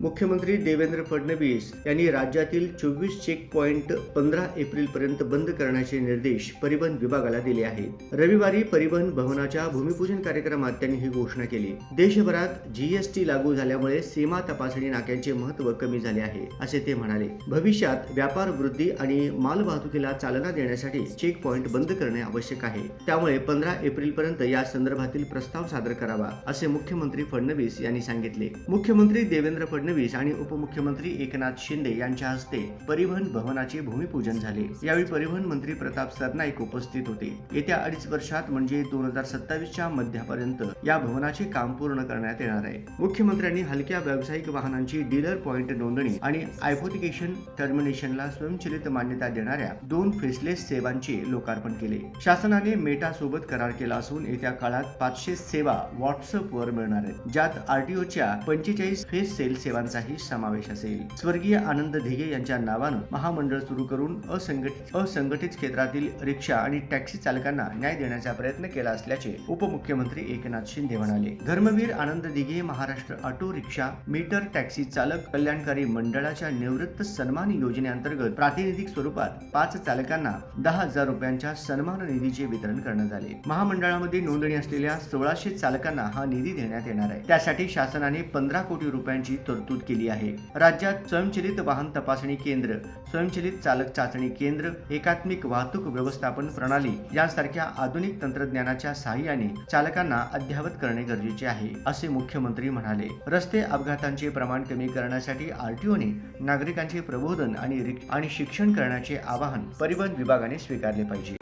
मुख्यमंत्री देवेंद्र फडणवीस यांनी राज्यातील चोवीस चेक पॉइंट पंधरा एप्रिल पर्यंत बंद करण्याचे निर्देश परिवहन विभागाला दिले आहेत. रविवारी परिवहन भवनाच्या भूमिपूजन कार्यक्रमात त्यांनी ही घोषणा केली. देशभरात जीएसटी लागू झाल्यामुळे सीमा तपासणी नाक्यांचे महत्त्व कमी झाले आहे असे ते म्हणाले. भविष्यात व्यापार वृद्धी आणि माल वाहतुकीला चालना देण्यासाठी चेक पॉइंट बंद करणे आवश्यक आहे. त्यामुळे पंधरा एप्रिल पर्यंत या संदर्भातील प्रस्ताव सादर करावा असे मुख्यमंत्री फडणवीस यांनी सांगितले. मुख्यमंत्री देवेंद्र फडणवीस आणि उपमुख्यमंत्री एकनाथ शिंदे यांच्या हस्ते परिवहन भवनाचे भूमिपूजन झाले. यावेळी परिवहन मंत्री प्रताप सरनाईक उपस्थित होते. येत्या अडीच वर्षात म्हणजे दोन हजार सत्तावीसच्या मध्यापर्यंत या भवनाचे काम पूर्ण करण्यात येणार आहे. मुख्यमंत्र्यांनी हलक्या व्यावसायिक वाहनांची डीलर पॉइंट नोंदणी आणि आयफोटिकेशन टर्मिनेशनला स्वयंचलित मान्यता देणाऱ्या दोन फेसलेस सेवांचे लोकार्पण केले. शासनाने मेटा सोबत करार केला असून येत्या काळात पाचशे सेवा व्हॉट्सअप वर मिळणार आहेत. ज्यात आरटीओच्या पंचेचाळीस फेस सेल सेवांचाही समावेश असेल. स्वर्गीय आनंद ढेगे यांच्या नावानं महामंडळ सुरू करून असंघटित असंघटित क्षेत्रातील रिक्षा आणि टॅक्सी चालकांना न्याय देण्याचा प्रयत्न केला असल्याचे उपमुख्यमंत्री एकनाथ शिंदे म्हणाले. Dharmaveer Anand Dighe Maharashtra auto rickshaw meter taxi चालक कल्याणकारी मंडळाच्या निवृत्त सन्मान योजनेअंतर्गत प्रातिनिधिक स्वरूपात पाच चालकांना दहा हजार रुपयांच्या सन्मान निधीचे वितरण करण्यात आले. महामंडळामध्ये नोंदणी असलेल्या सोळाशे चालकांना हा निधी देण्यात येणार आहे. त्यासाठी शासनाने पंधरा कोटी रुपयांची तरतूद केली आहे. राज्यात स्वयंचलित वाहन तपासणी केंद्र स्वयंचलित चालक चाचणी केंद्र एकात्मिक वाहतूक व्यवस्थापन प्रणाली यासारख्या आधुनिक तंत्रज्ञानाच्या सहाय्याने चालकांना अद्ययावत करणे गरजेचे आहे असे मुख्यमंत्री म्हणाले. रस्ते अपघातांचे प्रमाण कमी करण्यासाठी आरटीओने नागरिकांचे प्रबोधन आणि आणि शिक्षण करण्याचे आवाहन परिवहन विभागाने स्वीकारले पाहिजे.